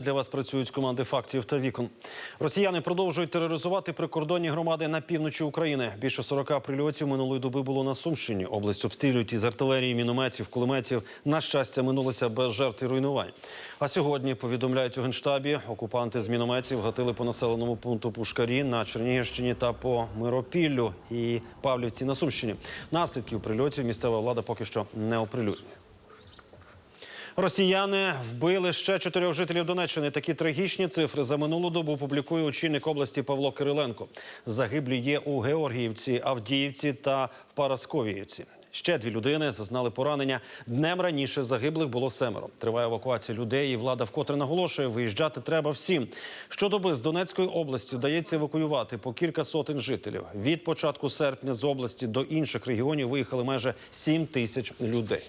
Для вас працюють команди фактів та вікон. Росіяни продовжують тероризувати прикордонні громади на півночі України. Більше 40 прильотів минулої доби було на Сумщині. Область обстрілюють із артилерії, мінометів, кулеметів. На щастя, минулося без жертв і руйнувань. А сьогодні повідомляють у генштабі, окупанти з мінометів гатили по населеному пункту Пушкарі на Чернігівщині та по Миропіллю і Павлівці на Сумщині. Наслідків прильотів місцева влада поки що не оприлюднює. Росіяни вбили ще чотирьох жителів Донеччини. Такі трагічні цифри за минулу добу публікує очільник області Павло Кириленко. Загиблі є у Георгіївці, Авдіївці та Парасковіївці. Ще дві людини зазнали поранення. Днем раніше загиблих було семеро. Триває евакуація людей. і Влада вкотре наголошує, виїжджати треба всім. Щодоби з Донецької області вдається евакуювати по кілька сотень жителів. Від початку серпня з області до інших регіонів виїхали майже 7 тисяч людей.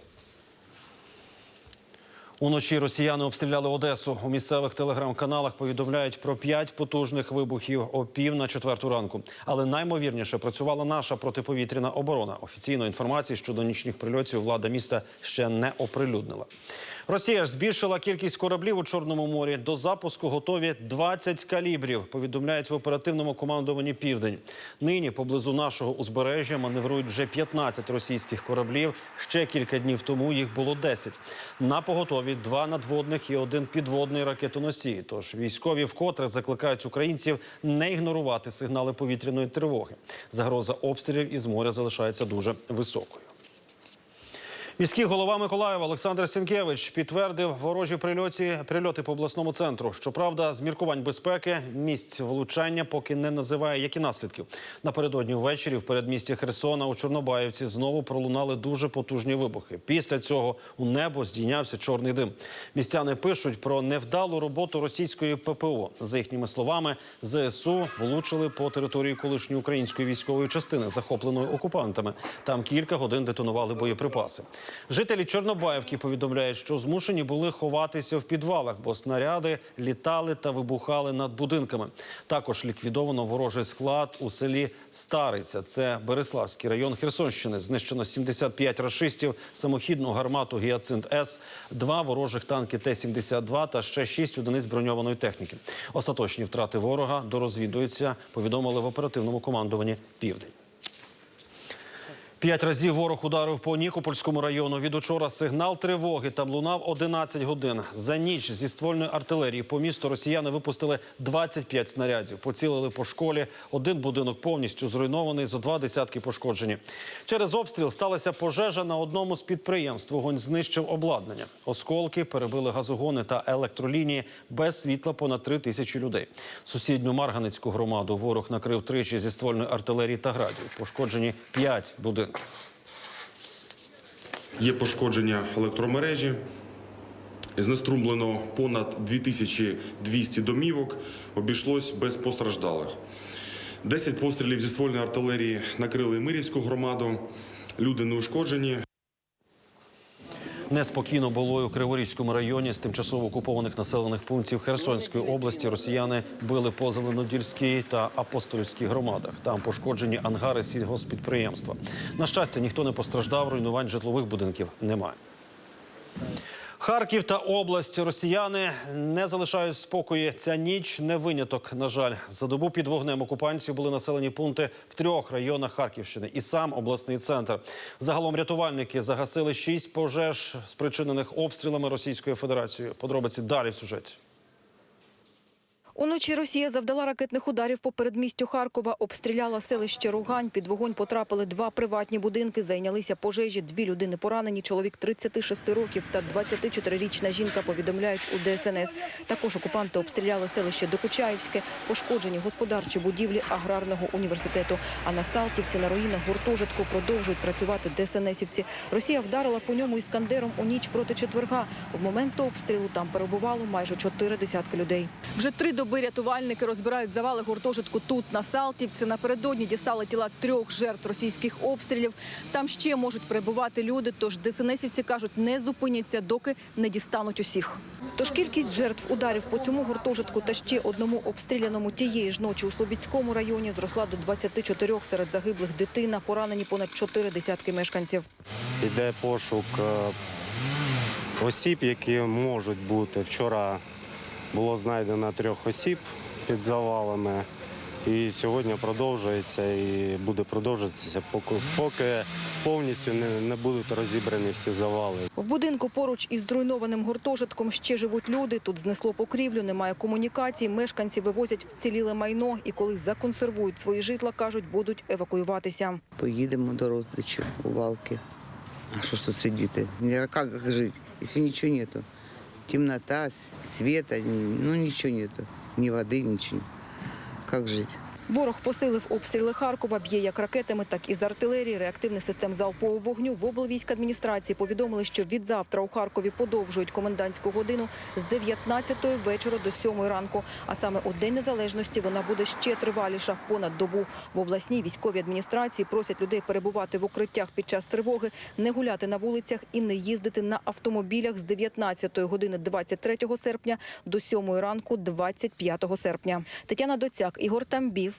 Уночі росіяни обстріляли Одесу. У місцевих телеграм-каналах повідомляють про п'ять потужних вибухів о пів на четверту ранку. Але наймовірніше працювала наша протиповітряна оборона. Офіційної інформації щодо нічних прильотів влада міста ще не оприлюднила. Росія ж збільшила кількість кораблів у Чорному морі. До запуску готові 20 калібрів. Повідомляють в оперативному командуванні Південь. Нині поблизу нашого узбережжя маневрують вже 15 російських кораблів. Ще кілька днів тому їх було 10. На поготові два надводних і один підводний ракетоносій. Тож військові вкотре закликають українців не ігнорувати сигнали повітряної тривоги. Загроза обстрілів із моря залишається дуже високою. Міський голова Миколаєва Олександр Сінкевич підтвердив ворожі прильоті прильоти по обласному центру. Щоправда, з міркувань безпеки місць влучання поки не називає які наслідки. Напередодні ввечері в передмісті Херсона у Чорнобаївці знову пролунали дуже потужні вибухи. Після цього у небо здійнявся чорний дим. Містяни пишуть про невдалу роботу російської ППО. За їхніми словами, ЗСУ влучили по території колишньої української військової частини, захопленої окупантами. Там кілька годин детонували боєприпаси. Жителі Чорнобаївки повідомляють, що змушені були ховатися в підвалах, бо снаряди літали та вибухали над будинками. Також ліквідовано ворожий склад у селі Стариця. Це Береславський район Херсонщини. Знищено 75 рашистів, самохідну гармату Гіацинт С, два ворожих танки Т-72 та ще шість одиниць броньованої техніки. Остаточні втрати ворога дорозвідуються. Повідомили в оперативному командуванні Південь. П'ять разів ворог ударив по Нікопольському району. Від учора сигнал тривоги там лунав 11 годин. За ніч зі ствольної артилерії по місту росіяни випустили 25 снарядів. Поцілили по школі. Один будинок повністю зруйнований, зо два десятки пошкоджені. Через обстріл сталася пожежа на одному з підприємств. Вогонь знищив обладнання. Осколки перебили газогони та електролінії. Без світла понад три тисячі людей. Сусідню Марганецьку громаду ворог накрив тричі зі ствольної артилерії та градів. Пошкоджені п'ять будинків. Є пошкодження електромережі. Знеструмлено понад 2200 домівок. Обійшлось без постраждалих. 10 пострілів зі ствольної артилерії накрили Мирівську громаду. Люди не ушкоджені. Неспокійно було і у Криворізькому районі з тимчасово окупованих населених пунктів Херсонської області. Росіяни били по Зеленодільській та Апостольській громадах. Там пошкоджені ангари сільгоспідприємства. На щастя, ніхто не постраждав. Руйнувань житлових будинків немає. Харків та область росіяни не залишають спокою. Ця ніч не виняток. На жаль, за добу під вогнем окупантів були населені пункти в трьох районах Харківщини і сам обласний центр. Загалом рятувальники загасили шість пожеж, спричинених обстрілами Російської Федерації. Подробиці далі в сюжеті. Уночі Росія завдала ракетних ударів по передмістю Харкова, обстріляла селище Ругань. Під вогонь потрапили два приватні будинки, зайнялися пожежі. Дві людини поранені. Чоловік 36 років та 24-річна жінка повідомляють у ДСНС. Також окупанти обстріляли селище Докучаївське, пошкоджені господарчі будівлі аграрного університету. А на Салтівці на руїнах гуртожитку продовжують працювати ДСНСівці. Росія вдарила по ньому іскандером у ніч проти четверга. В момент обстрілу там перебувало майже чотири десятки людей. Вже три доби рятувальники розбирають завали гуртожитку тут, на Салтівці. Напередодні дістали тіла трьох жертв російських обстрілів. Там ще можуть перебувати люди, тож ДСНСівці кажуть, не зупиняться, доки не дістануть усіх. Тож кількість жертв ударів по цьому гуртожитку та ще одному обстріляному тієї ж ночі у Слобідському районі зросла до 24 серед загиблих дитина, поранені понад чотири десятки мешканців. Іде пошук е, осіб, які можуть бути вчора Було знайдено трьох осіб під завалами. І сьогодні продовжується і буде продовжуватися, поки, поки повністю не, не будуть розібрані всі завали. В будинку поруч із зруйнованим гуртожитком ще живуть люди. Тут знесло покрівлю, немає комунікацій. Мешканці вивозять вціліле майно і коли законсервують свої житла, кажуть, будуть евакуюватися. Поїдемо до родичів у Валки. А що ж тут сидіти? Як жити, якщо нічого нету? Темнота, света, ну ничего нету. ни воды, ничего. Как жити? Ворог посилив обстріли Харкова, б'є як ракетами, так і з артилерії, реактивних систем залпового вогню. В облвійськадміністрації повідомили, що від завтра у Харкові подовжують комендантську годину з 19 вечора до 7 ранку. А саме у День Незалежності вона буде ще триваліша, понад добу. В обласній військовій адміністрації просять людей перебувати в укриттях під час тривоги, не гуляти на вулицях і не їздити на автомобілях з 19 години 23 серпня до 7 ранку 25 серпня. Тетяна Доцяк, Ігор Тамбів,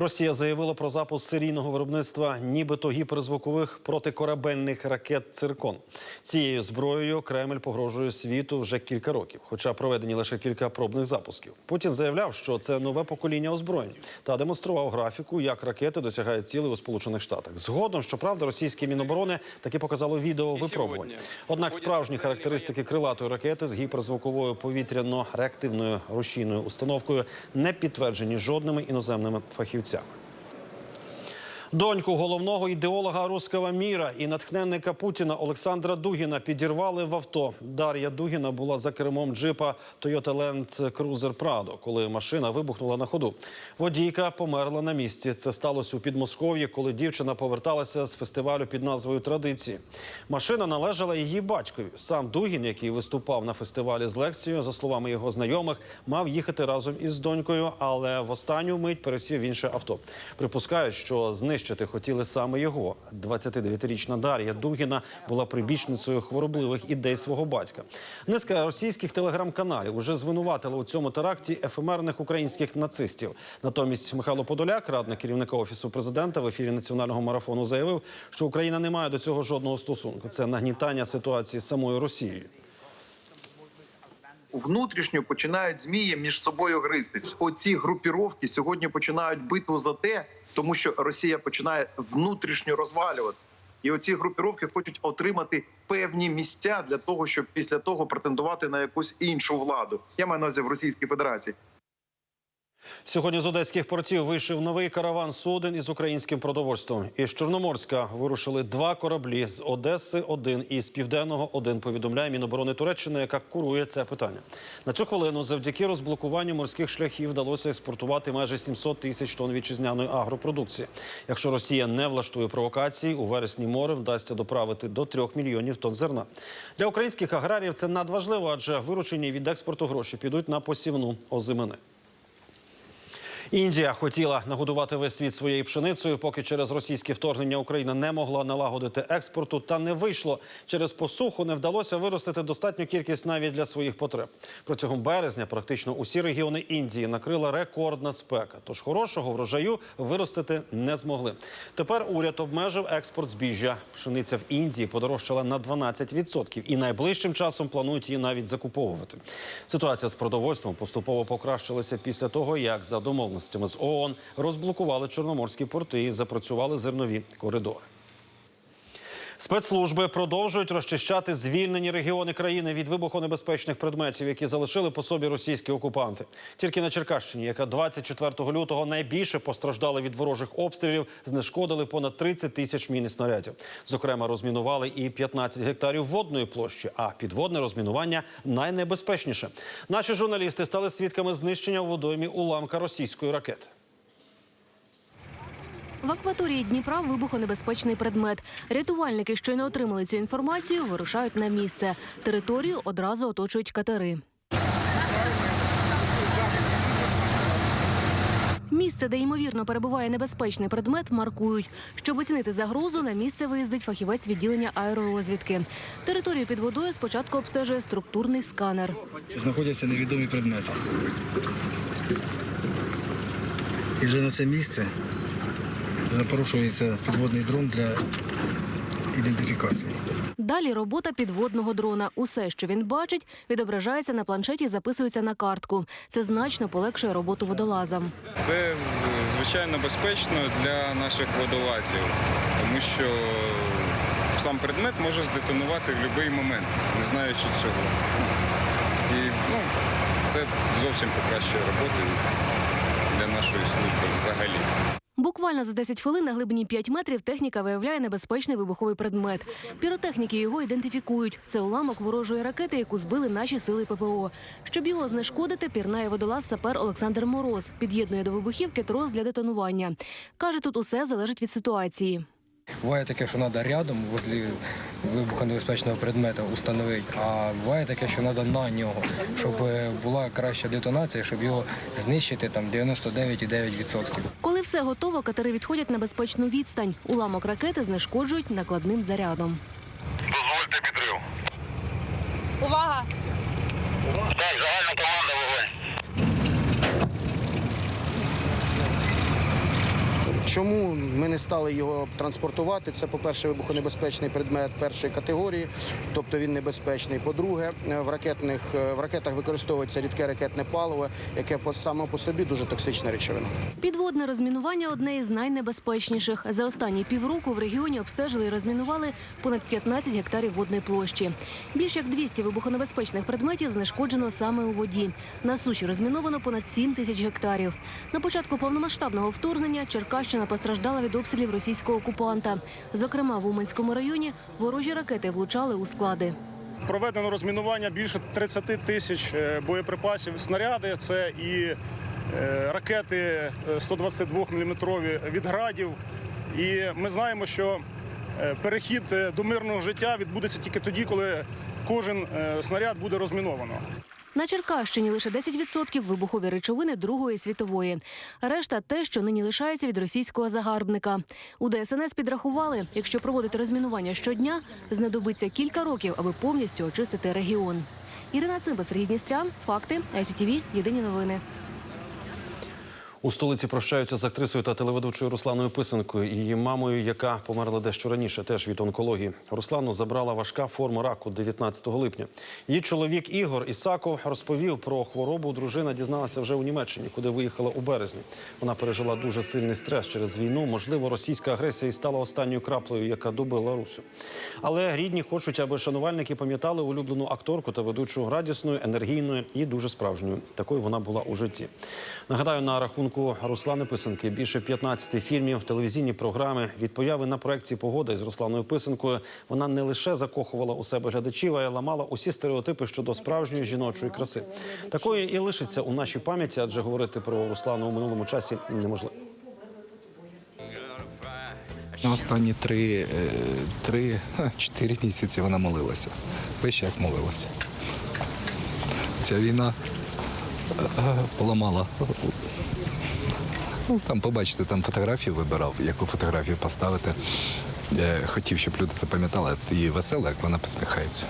Росія заявила про запуск серійного виробництва нібито гіперзвукових протикорабельних ракет «Циркон». Цією зброєю Кремль погрожує світу вже кілька років, хоча проведені лише кілька пробних запусків. Путін заявляв, що це нове покоління озброєнь та демонстрував графіку, як ракети досягають цілей у Сполучених Штатах. Згодом, щоправда, російське міноборони таки показало відео випробувань. Однак справжні характеристики крилатої ракети з гіперзвуковою повітряно-реактивною рушійною установкою не підтверджені жодними іноземними фахівцями. So. Доньку головного ідеолога руського міра і натхненника Путіна Олександра Дугіна підірвали в авто. Дар'я Дугіна була за кермом джипа Toyota Land Cruiser Prado, коли машина вибухнула на ходу. Водійка померла на місці. Це сталося у Підмосков'ї, коли дівчина поверталася з фестивалю під назвою Традиції. Машина належала її батькові. Сам Дугін, який виступав на фестивалі з лекцією, за словами його знайомих, мав їхати разом із донькою, але в останню мить пересів в інше авто. Припускають, що знищити хотіли саме його. 29-річна Дар'я Дугіна була прибічницею хворобливих ідей свого батька. Низка російських телеграм-каналів уже звинуватили у цьому теракті ефемерних українських нацистів. Натомість Михайло Подоляк, радник керівника офісу президента, в ефірі національного марафону заявив, що Україна не має до цього жодного стосунку. Це нагнітання ситуації самою Росією. внутрішньо починають змії між собою гристись. Оці групіровки сьогодні починають битву за те, тому що Росія починає внутрішньо розвалювати. І оці групіровки хочуть отримати певні місця для того, щоб після того претендувати на якусь іншу владу. Я маю на увазі в Російській Федерації. Сьогодні з одеських портів вийшов новий караван суден із українським продовольством. Із Чорноморська вирушили два кораблі з Одеси. Один і з південного один повідомляє Міноборони Туреччини, яка курує це питання. На цю хвилину, завдяки розблокуванню морських шляхів, вдалося експортувати майже 700 тисяч тонн вітчизняної агропродукції. Якщо Росія не влаштує провокації, у вересні море вдасться доправити до 3 мільйонів тонн зерна. Для українських аграріїв це надважливо, адже виручені від експорту гроші підуть на посівну озимини. Індія хотіла нагодувати весь світ своєю пшеницею, поки через російське вторгнення Україна не могла налагодити експорту, та не вийшло. Через посуху не вдалося виростити достатню кількість навіть для своїх потреб. Протягом березня практично усі регіони Індії накрила рекордна спека. Тож хорошого врожаю виростити не змогли. Тепер уряд обмежив експорт збіжжя. Пшениця в Індії подорожчала на 12%. і найближчим часом планують її навіть закуповувати. Ситуація з продовольством поступово покращилася після того, як за домовленостями з ООН розблокували чорноморські порти і запрацювали зернові коридори. Спецслужби продовжують розчищати звільнені регіони країни від вибухонебезпечних предметів, які залишили по собі російські окупанти. Тільки на Черкащині, яка 24 лютого найбільше постраждала від ворожих обстрілів, знешкодили понад 30 тисяч мін снарядів. Зокрема, розмінували і 15 гектарів водної площі. А підводне розмінування найнебезпечніше. Наші журналісти стали свідками знищення у водоймі уламка російської ракети. В акваторії Дніпра вибухонебезпечний предмет. Рятувальники, що не отримали цю інформацію, вирушають на місце. Територію одразу оточують катери. Місце, де ймовірно перебуває небезпечний предмет, маркують. Щоб оцінити загрозу, на місце виїздить фахівець відділення аеророзвідки. Територію під водою спочатку обстежує структурний сканер. знаходяться невідомі предмети. І вже на це місце запрошується підводний дрон для ідентифікації. Далі робота підводного дрона. Усе, що він бачить, відображається на планшеті, і записується на картку. Це значно полегшує роботу водолазам. Це звичайно безпечно для наших водолазів, тому що сам предмет може здетонувати в будь-який момент, не знаючи цього. І ну, це зовсім покращує роботу для нашої служби взагалі. Буквально за 10 хвилин на глибині 5 метрів техніка виявляє небезпечний вибуховий предмет. Піротехніки його ідентифікують. Це уламок ворожої ракети, яку збили наші сили ППО. Щоб його знешкодити, пірнає водолаз сапер Олександр Мороз. Під'єднує до вибухівки трос для детонування. Каже, тут усе залежить від ситуації. Буває таке, що треба рядом возле вибухонебезпечного предмета установити, а буває таке, що треба на нього, щоб е, була краща детонація, щоб його знищити там 99,9%. Коли все готово, катери відходять на безпечну відстань. Уламок ракети знешкоджують накладним зарядом. Дозвольте підрив. Увага! Чому ми не стали його транспортувати? Це, по-перше, вибухонебезпечний предмет першої категорії, тобто він небезпечний. По-друге, е, в ракетних е, в ракетах використовується рідке ракетне паливо, яке по само по собі дуже токсична речовина. Підводне розмінування одне із найнебезпечніших. За останні півроку в регіоні обстежили і розмінували понад 15 гектарів водної площі. Більш як 200 вибухонебезпечних предметів знешкоджено саме у воді. На суші розміновано понад 7 тисяч гектарів. На початку повномасштабного вторгнення Черкащина постраждала від обстрілів російського окупанта. Зокрема, в Уманському районі ворожі ракети влучали у склади. Проведено розмінування більше 30 тисяч е, боєприпасів. Снаряди це і е, ракети 122 мм від градів. І ми знаємо, що е, перехід до мирного життя відбудеться тільки тоді, коли кожен снаряд буде розміновано. На Черкащині лише 10% вибухові речовини Другої світової. Решта те, що нині лишається від російського загарбника. У ДСНС підрахували, якщо проводити розмінування щодня, знадобиться кілька років, аби повністю очистити регіон. Ірина Цимба, Сергій Дністрян, факти, ICTV, єдині новини. У столиці прощаються з актрисою та телеведучою Русланою Писанкою і її мамою, яка померла дещо раніше, теж від онкології. Руслану забрала важка форма раку 19 липня. Її чоловік Ігор Ісаков розповів про хворобу. Дружина дізналася вже у Німеччині, куди виїхала у березні. Вона пережила дуже сильний стрес через війну. Можливо, російська агресія і стала останньою краплею, яка добила Русю. Але рідні хочуть, аби шанувальники пам'ятали улюблену акторку та ведучу радісною, енергійною і дуже справжньою. Такою вона була у житті. Нагадаю, на рахунку Руслани Писанки більше 15 фільмів, телевізійні програми. Від появи на проекції Погода із Русланою Писанкою вона не лише закохувала у себе глядачів, а й ламала усі стереотипи щодо справжньої жіночої краси. Такою і лишиться у нашій пам'яті, адже говорити про Руслану у минулому часі неможливо. Останні три, е, три, чотири місяці вона молилася. Весь час молилася. Ця війна е, поламала. Ну, Там побачите, там фотографію вибирав, яку фотографію поставити. Е, Хотів, щоб люди запам'ятали і весело, як вона посміхається.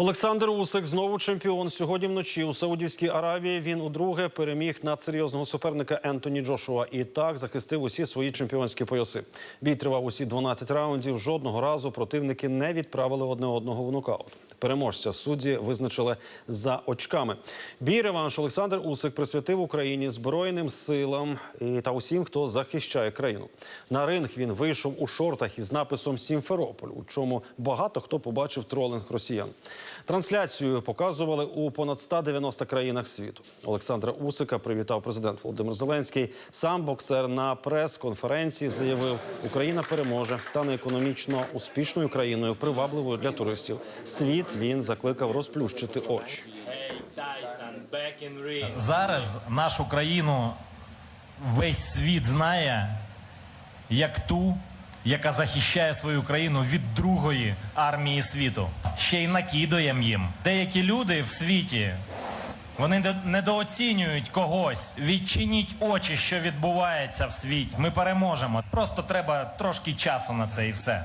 Олександр Усик знову чемпіон. Сьогодні вночі у Саудівській Аравії він удруге переміг над серйозного суперника Ентоні Джошуа і так захистив усі свої чемпіонські пояси. Бій тривав усі 12 раундів. Жодного разу противники не відправили одне одного в нокаут. Переможця судді визначили за очками. Бій реванш Олександр Усик присвятив Україні збройним силам та усім, хто захищає країну. На ринг він вийшов у шортах із написом Сімферополь, у чому багато хто побачив тролинг росіян. Трансляцію показували у понад 190 країнах світу. Олександра Усика привітав президент Володимир Зеленський. Сам боксер на прес-конференції заявив, Україна переможе, стане економічно успішною країною, привабливою для туристів. Світ він закликав розплющити очі. Зараз нашу країну весь світ знає як ту, яка захищає свою країну від другої армії світу. Ще й накидуємо їм. Деякі люди в світі вони не- недооцінюють когось. Відчиніть очі, що відбувається в світі. Ми переможемо. Просто треба трошки часу на це і все.